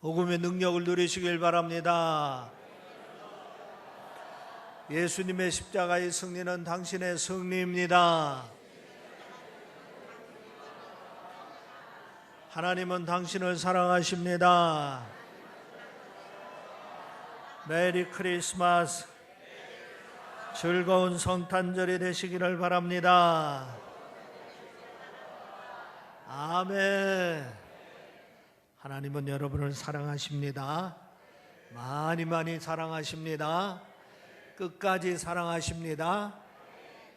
복음의 능력을 누리시길 바랍니다. 예수님의 십자가의 승리는 당신의 승리입니다. 하나님은 당신을 사랑하십니다. 메리 크리스마스 즐거운 성탄절이 되시기를 바랍니다. 아멘. 하나님은 여러분을 사랑하십니다. 많이 많이 사랑하십니다. 끝까지 사랑하십니다.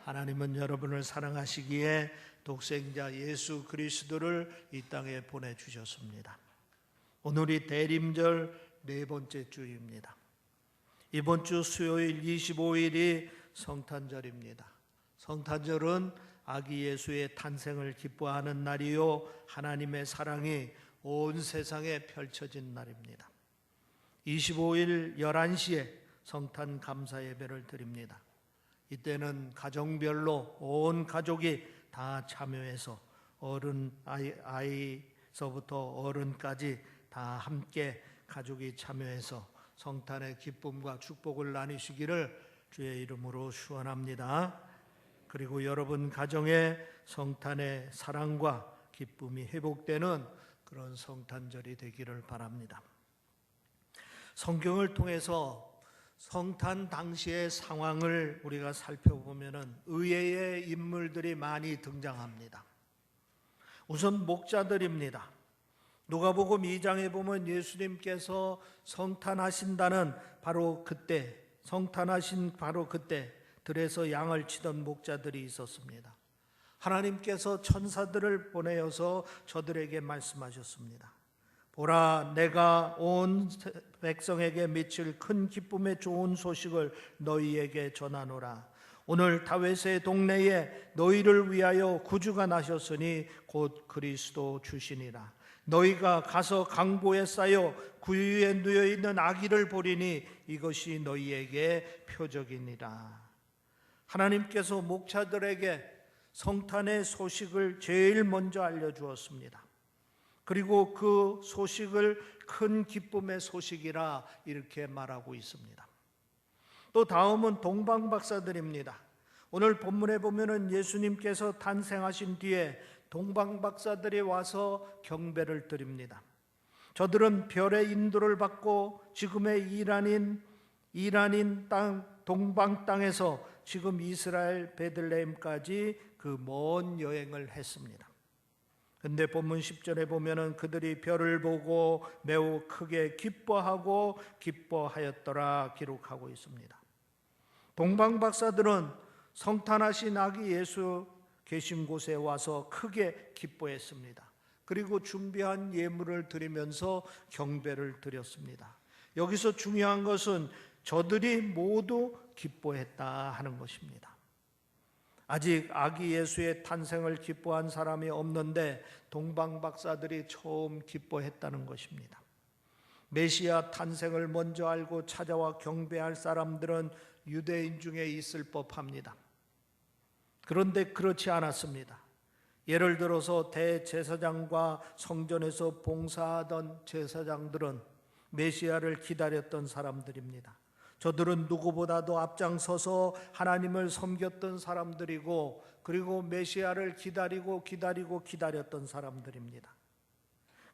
하나님은 여러분을 사랑하시기에 독생자 예수 그리스도를 이 땅에 보내주셨습니다. 오늘이 대림절 네 번째 주입니다. 이번 주 수요일 25일이 성탄절입니다. 성탄절은 아기 예수의 탄생을 기뻐하는 날이요 하나님의 사랑이 온 세상에 펼쳐진 날입니다. 25일 11시에 성탄 감사 예배를 드립니다. 이때는 가정별로 온 가족이 다 참여해서 어른 아이, 아이서부터 어른까지 다 함께 가족이 참여해서 성탄의 기쁨과 축복을 나누시기를 주의 이름으로 축원합니다. 그리고 여러분 가정의 성탄의 사랑과 기쁨이 회복되는 그런 성탄절이 되기를 바랍니다. 성경을 통해서 성탄 당시의 상황을 우리가 살펴보면은 의외의 인물들이 많이 등장합니다. 우선 목자들입니다. 누가복음 2장에 보면 예수님께서 성탄하신다는 바로 그때 성탄하신 바로 그때 들에서 양을 치던 목자들이 있었습니다. 하나님께서 천사들을 보내어서 저들에게 말씀하셨습니다. 보라, 내가 온 백성에게 미칠 큰 기쁨의 좋은 소식을 너희에게 전하노라. 오늘 다윗의 동네에 너희를 위하여 구주가 나셨으니 곧 그리스도 주시니라. 너희가 가서 강보에 쌓여 구유에 누여 있는 아기를 보리니 이것이 너희에게 표적이니라. 하나님께서 목자들에게 성탄의 소식을 제일 먼저 알려주었습니다. 그리고 그 소식을 큰 기쁨의 소식이라 이렇게 말하고 있습니다. 또 다음은 동방박사들입니다. 오늘 본문에 보면은 예수님께서 탄생하신 뒤에 동방박사들이 와서 경배를 드립니다. 저들은 별의 인도를 받고 지금의 이란인 이란인 땅 동방 땅에서 지금 이스라엘 베들레헴까지 그 먼 여행을 했습니다. 근데 본문 10절에 보면은 그들이 별을 보고 매우 크게 기뻐하고 기뻐하였더라 기록하고 있습니다. 동방 박사들은 성탄하신 아기 예수 계신 곳에 와서 크게 기뻐했습니다. 그리고 준비한 예물을 드리면서 경배를 드렸습니다. 여기서 중요한 것은 저들이 모두 기뻐했다 하는 것입니다. 아직 아기 예수의 탄생을 기뻐한 사람이 없는데 동방 박사들이 처음 기뻐했다는 것입니다. 메시아 탄생을 먼저 알고 찾아와 경배할 사람들은 유대인 중에 있을 법합니다. 그런데 그렇지 않았습니다. 예를 들어서 대제사장과 성전에서 봉사하던 제사장들은 메시아를 기다렸던 사람들입니다. 저들은 누구보다도 앞장서서 하나님을 섬겼던 사람들이고 그리고 메시아를 기다리고 기다리고 기다렸던 사람들입니다.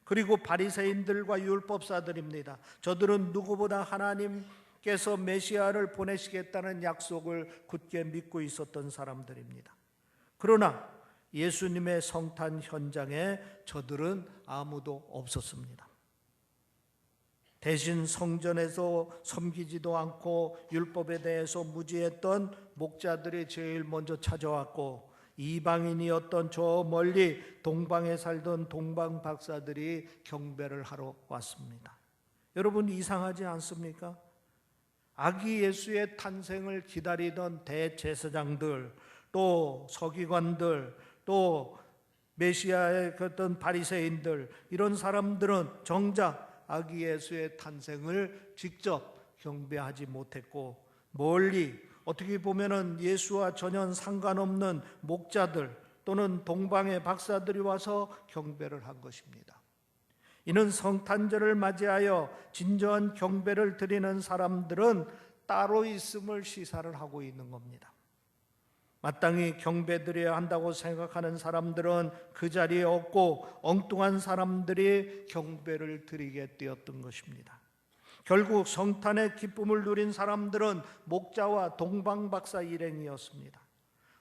그리고 바리새인들과 율법사들입니다. 저들은 누구보다 하나님께서 메시아를 보내시겠다는 약속을 굳게 믿고 있었던 사람들입니다. 그러나 예수님의 성탄 현장에 저들은 아무도 없었습니다. 대신 성전에서 섬기지도 않고 율법에 대해서 무지했던 목자들이 제일 먼저 찾아왔고 이방인이었던 저 멀리 동방에 살던 동방 박사들이 경배를 하러 왔습니다. 여러분 이상하지 않습니까? 아기 예수의 탄생을 기다리던 대제사장들 또 서기관들 또 메시아의 어떤 바리새인들 이런 사람들은 정작 아기 예수의 탄생을 직접 경배하지 못했고 멀리 어떻게 보면은 예수와 전혀 상관없는 목자들 또는 동방의 박사들이 와서 경배를 한 것입니다. 이는 성탄절을 맞이하여 진정한 경배를 드리는 사람들은 따로 있음을 시사를 하고 있는 겁니다. 마땅히 경배드려야 한다고 생각하는 사람들은 그 자리에 없고 엉뚱한 사람들이 경배를 드리게 되었던 것입니다. 결국 성탄의 기쁨을 누린 사람들은 목자와 동방박사 일행이었습니다.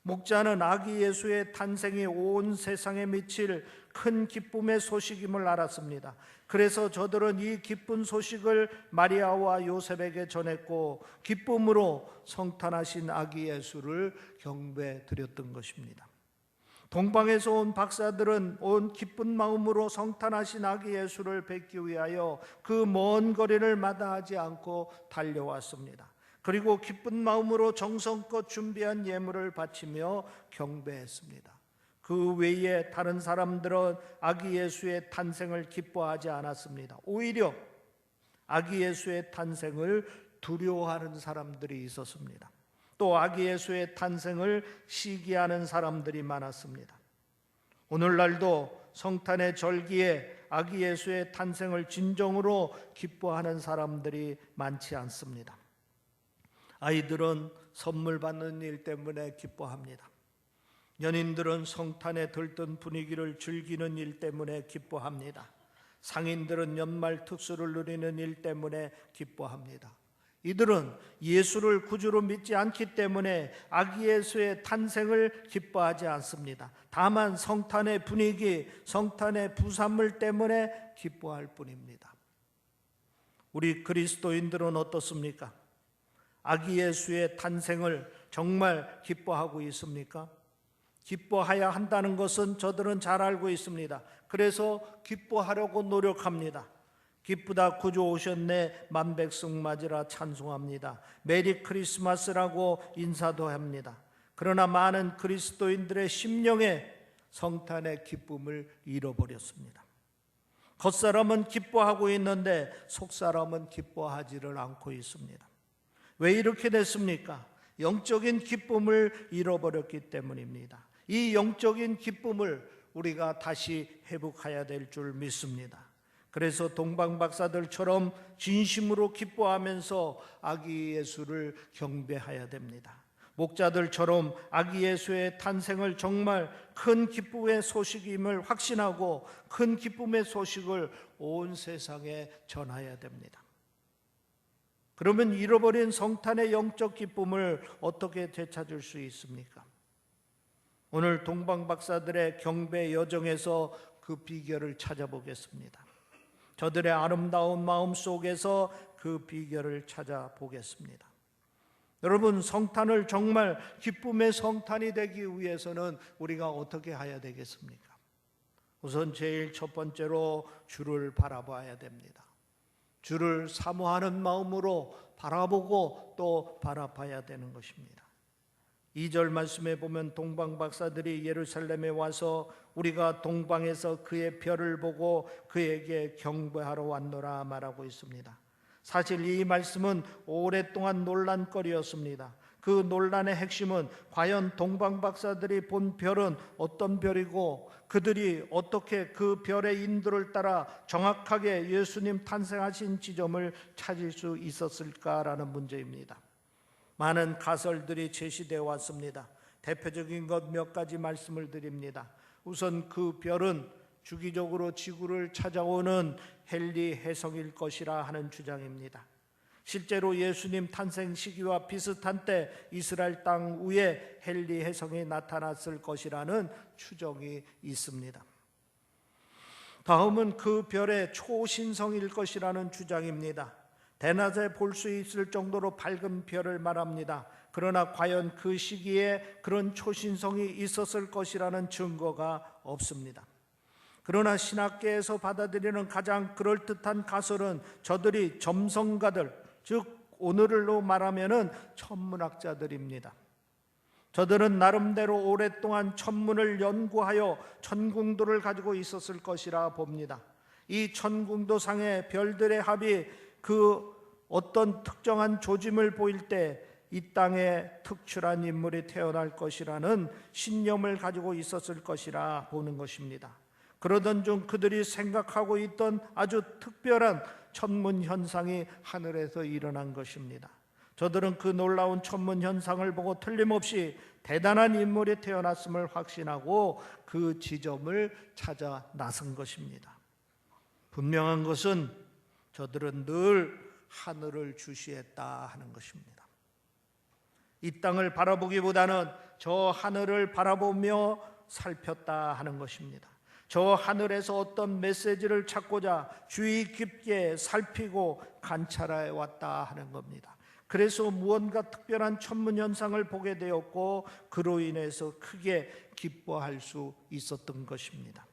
목자는 아기 예수의 탄생이 온 세상에 미칠 큰 기쁨의 소식임을 알았습니다. 그래서 저들은 이 기쁜 소식을 마리아와 요셉에게 전했고 기쁨으로 성탄하신 아기 예수를 경배 드렸던 것입니다. 동방에서 온 박사들은 온 기쁜 마음으로 성탄하신 아기 예수를 뵙기 위하여 그 먼 거리를 마다하지 않고 달려왔습니다. 그리고 기쁜 마음으로 정성껏 준비한 예물을 바치며 경배했습니다. 그 외에 다른 사람들은 아기 예수의 탄생을 기뻐하지 않았습니다. 오히려 아기 예수의 탄생을 두려워하는 사람들이 있었습니다. 또 아기 예수의 탄생을 시기하는 사람들이 많았습니다. 오늘날도 성탄의 절기에 아기 예수의 탄생을 진정으로 기뻐하는 사람들이 많지 않습니다. 아이들은 선물 받는 일 때문에 기뻐합니다. 연인들은 성탄에 들뜬 분위기를 즐기는 일 때문에 기뻐합니다. 상인들은 연말 특수를 누리는 일 때문에 기뻐합니다. 이들은 예수를 구주로 믿지 않기 때문에 아기 예수의 탄생을 기뻐하지 않습니다. 다만 성탄의 분위기, 성탄의 부산물 때문에 기뻐할 뿐입니다. 우리 그리스도인들은 어떻습니까? 아기 예수의 탄생을 정말 기뻐하고 있습니까? 기뻐해야 한다는 것은 저들은 잘 알고 있습니다. 그래서 기뻐하려고 노력합니다. 기쁘다 구주 오셨네 만백성 맞으라 찬송합니다. 메리 크리스마스라고 인사도 합니다. 그러나 많은 그리스도인들의 심령에 성탄의 기쁨을 잃어버렸습니다. 겉사람은 기뻐하고 있는데 속사람은 기뻐하지를 않고 있습니다. 왜 이렇게 됐습니까? 영적인 기쁨을 잃어버렸기 때문입니다. 이 영적인 기쁨을 우리가 다시 회복해야 될 줄 믿습니다. 그래서 동방 박사들처럼 진심으로 기뻐하면서 아기 예수를 경배해야 됩니다. 목자들처럼 아기 예수의 탄생을 정말 큰 기쁨의 소식임을 확신하고 큰 기쁨의 소식을 온 세상에 전해야 됩니다. 그러면 잃어버린 성탄의 영적 기쁨을 어떻게 되찾을 수 있습니까? 오늘 동방 박사들의 경배 여정에서 그 비결을 찾아보겠습니다. 저들의 아름다운 마음 속에서 그 비결을 찾아보겠습니다. 여러분 성탄을 정말 기쁨의 성탄이 되기 위해서는 우리가 어떻게 해야 되겠습니까? 우선 제일 첫 번째로 주를 바라봐야 됩니다. 주를 사모하는 마음으로 바라보고 또 바라봐야 되는 것입니다. 2절 말씀에 보면 동방 박사들이 예루살렘에 와서 우리가 동방에서 그의 별을 보고 그에게 경배하러 왔노라 말하고 있습니다. 사실 이 말씀은 오랫동안 논란거리였습니다. 그 논란의 핵심은 과연 동방 박사들이 본 별은 어떤 별이고 그들이 어떻게 그 별의 인도를 따라 정확하게 예수님 탄생하신 지점을 찾을 수 있었을까라는 문제입니다. 많은 가설들이 제시되어 왔습니다. 대표적인 것 몇 가지 말씀을 드립니다. 우선 그 별은 주기적으로 지구를 찾아오는 헨리 해성일 것이라 하는 주장입니다. 실제로 예수님 탄생 시기와 비슷한 때 이스라엘 땅 위에 헨리 해성이 나타났을 것이라는 추정이 있습니다. 다음은 그 별의 초신성일 것이라는 주장입니다. 대낮에 볼 수 있을 정도로 밝은 별을 말합니다. 그러나 과연 그 시기에 그런 초신성이 있었을 것이라는 증거가 없습니다. 그러나 신학계에서 받아들이는 가장 그럴듯한 가설은 저들이 점성가들, 즉 오늘로 말하면은 천문학자들입니다. 저들은 나름대로 오랫동안 천문을 연구하여 천궁도를 가지고 있었을 것이라 봅니다. 이 천궁도상의 별들의 합이 그 어떤 특정한 조짐을 보일 때 이 땅에 특출한 인물이 태어날 것이라는 신념을 가지고 있었을 것이라 보는 것입니다. 그러던 중 그들이 생각하고 있던 아주 특별한 천문 현상이 하늘에서 일어난 것입니다. 저들은 그 놀라운 천문 현상을 보고 틀림없이 대단한 인물이 태어났음을 확신하고 그 지점을 찾아 나선 것입니다. 분명한 것은 저들은 늘 하늘을 주시했다 하는 것입니다. 이 땅을 바라보기보다는 저 하늘을 바라보며 살폈다 하는 것입니다. 저 하늘에서 어떤 메시지를 찾고자 주의 깊게 살피고 관찰해 왔다 하는 겁니다. 그래서 무언가 특별한 천문 현상을 보게 되었고 그로 인해서 크게 기뻐할 수 있었던 것입니다.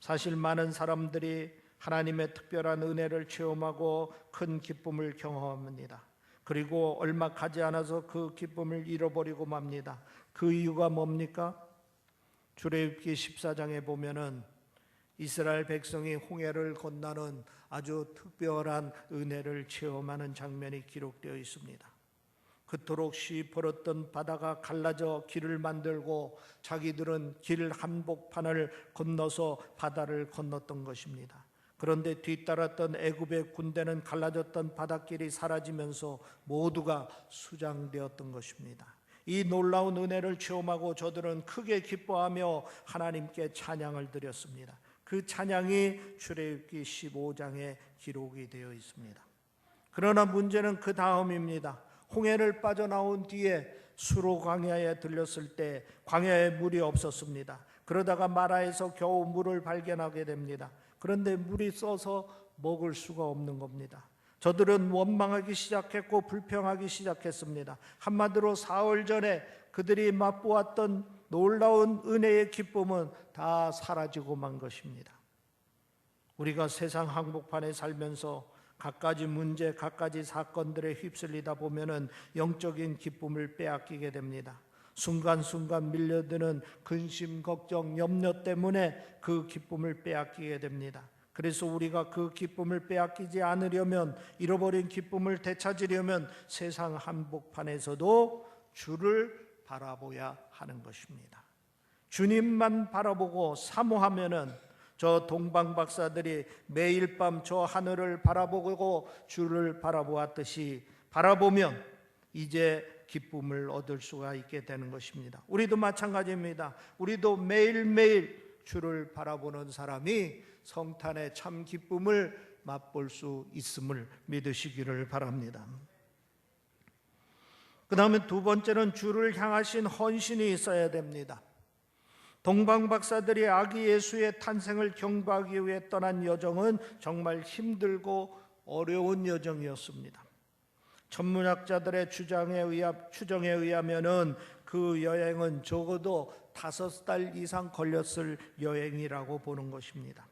사실 많은 사람들이 하나님의 특별한 은혜를 체험하고 큰 기쁨을 경험합니다. 그리고 얼마 가지 않아서 그 기쁨을 잃어버리고 맙니다. 그 이유가 뭡니까? 출애굽기 14장에 보면은 이스라엘 백성이 홍해를 건너는 아주 특별한 은혜를 체험하는 장면이 기록되어 있습니다. 그토록 시퍼렀던 바다가 갈라져 길을 만들고 자기들은 길 한복판을 건너서 바다를 건넜던 것입니다. 그런데 뒤따랐던 애굽의 군대는 갈라졌던 바닷길이 사라지면서 모두가 수장되었던 것입니다. 이 놀라운 은혜를 체험하고 저들은 크게 기뻐하며 하나님께 찬양을 드렸습니다. 그 찬양이 출애굽기 15장에 기록이 되어 있습니다. 그러나 문제는 그 다음입니다. 홍해를 빠져나온 뒤에 수로 광야에 들렸을 때 광야에 물이 없었습니다. 그러다가 마라에서 겨우 물을 발견하게 됩니다. 그런데 물이 써서 먹을 수가 없는 겁니다. 저들은 원망하기 시작했고 불평하기 시작했습니다. 한마디로 사흘 전에 그들이 맛보았던 놀라운 은혜의 기쁨은 다 사라지고 만 것입니다. 우리가 세상 항복판에 살면서 갖가지 문제, 갖가지 사건들에 휩쓸리다 보면은 영적인 기쁨을 빼앗기게 됩니다. 순간순간 밀려드는 근심, 걱정, 염려 때문에 그 기쁨을 빼앗기게 됩니다. 그래서 우리가 그 기쁨을 빼앗기지 않으려면 잃어버린 기쁨을 되찾으려면 세상 한복판에서도 주를 바라보야 하는 것입니다. 주님만 바라보고 사모하면은 저 동방 박사들이 매일 밤 저 하늘을 바라보고 주를 바라보았듯이 바라보면 이제 기쁨을 얻을 수가 있게 되는 것입니다. 우리도 마찬가지입니다. 우리도 매일매일 주를 바라보는 사람이 성탄의 참 기쁨을 맛볼 수 있음을 믿으시기를 바랍니다. 그 다음에 두 번째는 주를 향하신 헌신이 있어야 됩니다. 동방 박사들이 아기 예수의 탄생을 경배하기 위해 떠난 여정은 정말 힘들고 어려운 여정이었습니다. 천문학자들의 주장에 의하, 추정에 의하면은 그 여행은 적어도 다섯 달 이상 걸렸을 여행이라고 보는 것입니다.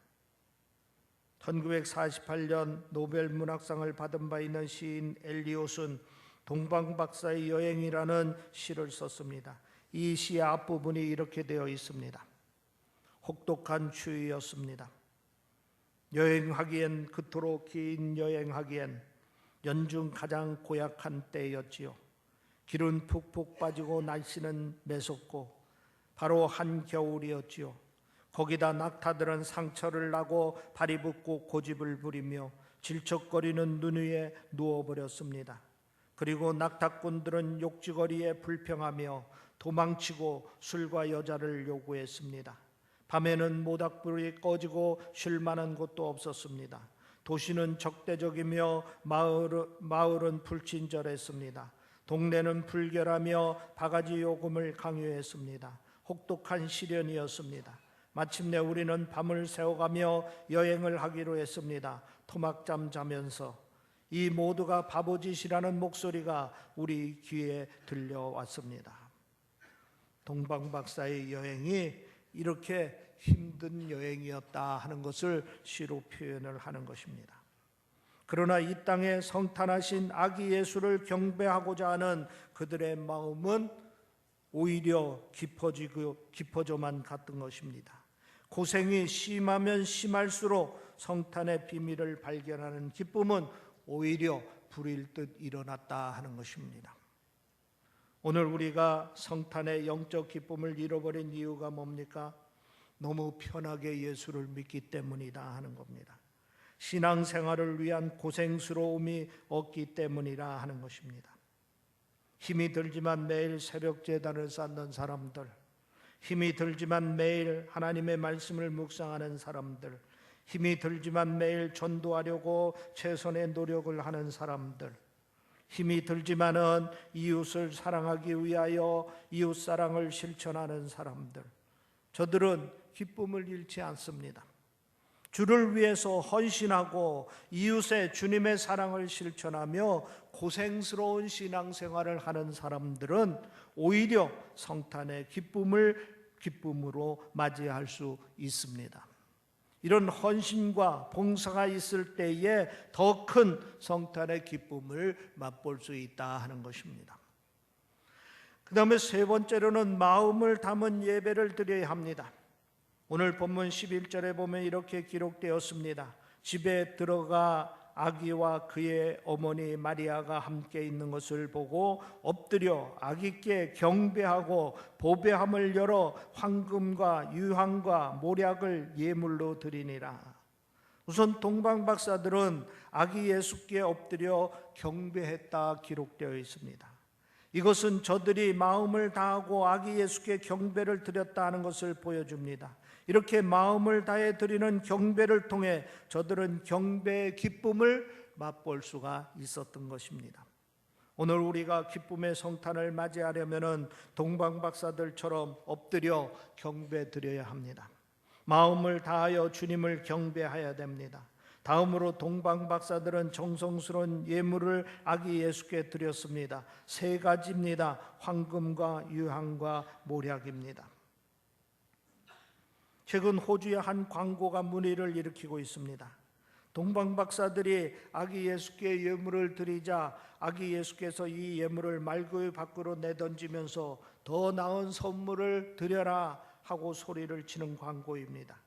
1948년 노벨 문학상을 받은 바 있는 시인 엘리옷은 동방 박사의 여행이라는 시를 썼습니다. 이 시의 앞부분이 이렇게 되어 있습니다. 혹독한 추위였습니다. 여행하기엔 그토록 긴 여행하기엔 연중 가장 고약한 때였지요. 길은 푹푹 빠지고 날씨는 매섭고 바로 한겨울이었지요. 거기다 낙타들은 상처를 나고 발이 붓고 고집을 부리며 질척거리는 눈 위에 누워버렸습니다. 그리고 낙타꾼들은 욕지거리에 불평하며 도망치고 술과 여자를 요구했습니다. 밤에는 모닥불이 꺼지고 쉴 만한 곳도 없었습니다. 도시는 적대적이며 마을은, 마을은 불친절했습니다. 동네는 불결하며 바가지 요금을 강요했습니다. 혹독한 시련이었습니다. 마침내 우리는 밤을 새워가며 여행을 하기로 했습니다. 토막잠 자면서 이 모두가 바보짓이라는 목소리가 우리 귀에 들려왔습니다. 동방 박사의 여행이 이렇게 힘든 여행이었다 하는 것을 시로 표현을 하는 것입니다. 그러나 이 땅에 성탄하신 아기 예수를 경배하고자 하는 그들의 마음은 오히려 깊어지고 깊어져만 갔던 것입니다. 고생이 심하면 심할수록 성탄의 비밀을 발견하는 기쁨은 오히려 불일 듯 일어났다 하는 것입니다. 오늘 우리가 성탄의 영적 기쁨을 잃어버린 이유가 뭡니까? 너무 편하게 예수를 믿기 때문이다 하는 겁니다. 신앙생활을 위한 고생스러움이 없기 때문이라 하는 것입니다. 힘이 들지만 매일 새벽 재단을 쌓는 사람들, 힘이 들지만 매일 하나님의 말씀을 묵상하는 사람들, 힘이 들지만 매일 전도하려고 최선의 노력을 하는 사람들, 힘이 들지만은 이웃을 사랑하기 위하여 이웃 사랑을 실천하는 사람들, 저들은 기쁨을 잃지 않습니다. 주를 위해서 헌신하고 이웃의 주님의 사랑을 실천하며 고생스러운 신앙생활을 하는 사람들은 오히려 성탄의 기쁨을 기쁨으로 맞이할 수 있습니다. 이런 헌신과 봉사가 있을 때에 더 큰 성탄의 기쁨을 맛볼 수 있다 하는 것입니다. 그 다음에 세 번째로는 마음을 담은 예배를 드려야 합니다. 오늘 본문 11절에 보면 이렇게 기록되었습니다. 집에 들어가 아기와 그의 어머니 마리아가 함께 있는 것을 보고 엎드려 아기께 경배하고 보배함을 열어 황금과 유황과 모략을 예물로 드리니라. 우선 동방 박사들은 아기 예수께 엎드려 경배했다 기록되어 있습니다. 이것은 저들이 마음을 다하고 아기 예수께 경배를 드렸다 하는 것을 보여줍니다. 이렇게 마음을 다해 드리는 경배를 통해 저들은 경배의 기쁨을 맛볼 수가 있었던 것입니다. 오늘 우리가 기쁨의 성탄을 맞이하려면은 동방 박사들처럼 엎드려 경배 드려야 합니다. 마음을 다하여 주님을 경배해야 됩니다. 다음으로 동방 박사들은 정성스러운 예물을 아기 예수께 드렸습니다. 세 가지입니다. 황금과 유황과 모략입니다. 최근 호주의 한 광고가 문의를 일으키고 있습니다. 동방 박사들이 아기 예수께 예물을 드리자 아기 예수께서 이 예물을 말고의 밖으로 내던지면서 더 나은 선물을 드려라 하고 소리를 치는 광고입니다.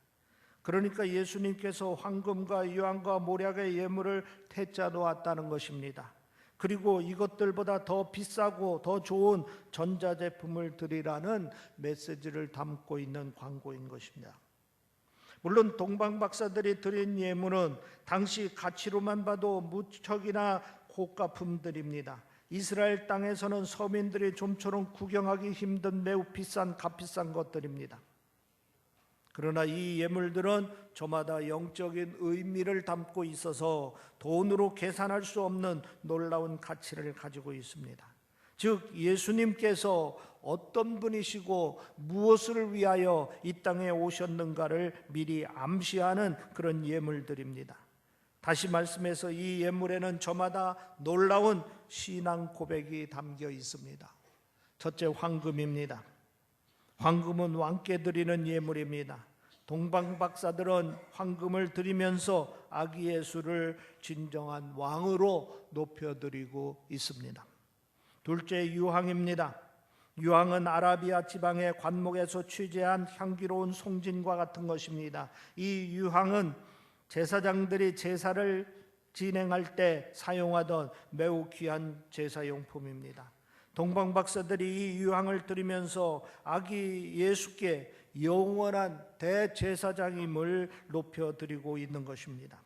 그러니까 예수님께서 황금과 유황과 모략의 예물을 태짜 놓았다는 것입니다. 그리고 이것들보다 더 비싸고 더 좋은 전자제품을 드리라는 메시지를 담고 있는 광고인 것입니다. 물론 동방 박사들이 드린 예물은 당시 가치로만 봐도 무척이나 고가품들입니다. 이스라엘 땅에서는 서민들이 좀처럼 구경하기 힘든 매우 비싼 값비싼 것들입니다. 그러나 이 예물들은 저마다 영적인 의미를 담고 있어서 돈으로 계산할 수 없는 놀라운 가치를 가지고 있습니다. 즉 예수님께서 어떤 분이시고 무엇을 위하여 이 땅에 오셨는가를 미리 암시하는 그런 예물들입니다. 다시 말씀해서 이 예물에는 저마다 놀라운 신앙 고백이 담겨 있습니다. 첫째 황금입니다. 황금은 왕께 드리는 예물입니다. 동방 박사들은 황금을 드리면서 아기 예수를 진정한 왕으로 높여드리고 있습니다. 둘째 유황입니다. 유황은 아라비아 지방의 관목에서 취재한 향기로운 송진과 같은 것입니다. 이 유황은 제사장들이 제사를 진행할 때 사용하던 매우 귀한 제사용품입니다. 동방 박사들이 이 유황을 드리면서 아기 예수께 영원한 대제사장임을 높여 드리고 있는 것입니다.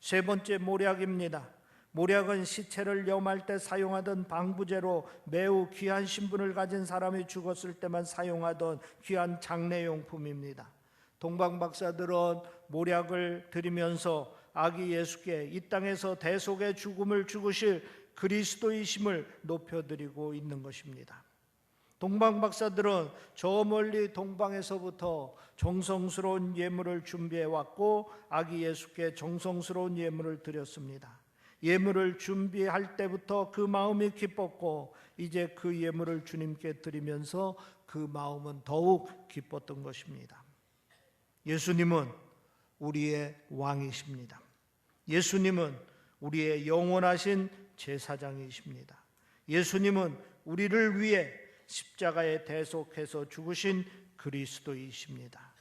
세 번째 모략입니다. 모략은 시체를 염할 때 사용하던 방부제로 매우 귀한 신분을 가진 사람이 죽었을 때만 사용하던 귀한 장례용품입니다. 동방 박사들은 모략을 드리면서 아기 예수께 이 땅에서 대속의 죽음을 죽으실 그리스도이심을 높여드리고 있는 것입니다. 동방 박사들은 저 멀리 동방에서부터 정성스러운 예물을 준비해 왔고 아기 예수께 정성스러운 예물을 드렸습니다. 예물을 준비할 때부터 그 마음이 기뻤고 이제 그 예물을 주님께 드리면서 그 마음은 더욱 기뻤던 것입니다. 예수님은 우리의 왕이십니다. 예수님은 우리의 영원하신 제사장이십니다. 예수님은 우리를 위해 십자가에 대속해서 죽으신 그리스도이십니다.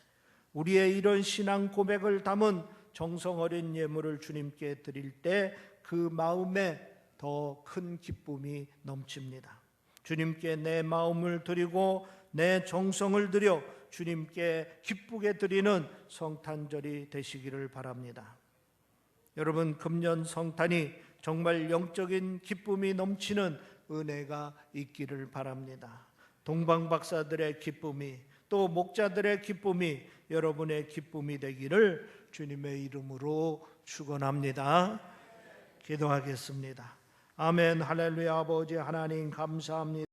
우리의 이런 신앙 고백을 담은 정성 어린 예물을 주님께 드릴 때 그 마음에 더 큰 기쁨이 넘칩니다. 주님께 내 마음을 드리고 내 정성을 드려 주님께 기쁘게 드리는 성탄절이 되시기를 바랍니다. 여러분 금년 성탄이 정말 영적인 기쁨이 넘치는 은혜가 있기를 바랍니다. 동방 박사들의 기쁨이 또 목자들의 기쁨이 여러분의 기쁨이 되기를 주님의 이름으로 축원합니다. 기도하겠습니다. 아멘 할렐루야 아버지 하나님 감사합니다.